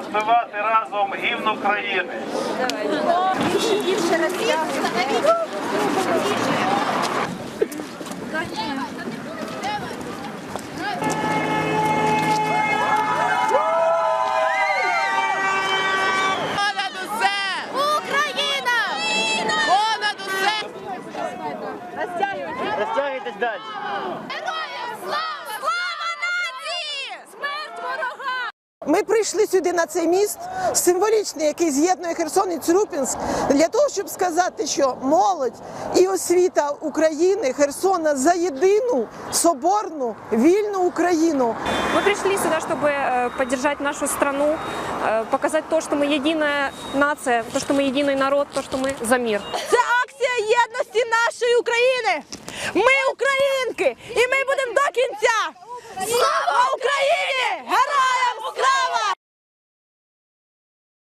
заспівати разом гімн України. Розтягуйтесь далі. Ми прийшли сюди на цей міст символічний, який з'єднує Херсон і Црупінськ, для того, щоб сказати, що молодь і освіта України Херсона за єдину соборну вільну Україну. Мы пришли сюда, чтобы э, поддержать нашу страну, э, показать то, что мы единая нация, то, что мы единый народ, то, что мы за мир. Це акція єдності нашої України. Ми українки, і ми будемо до кінця. Слава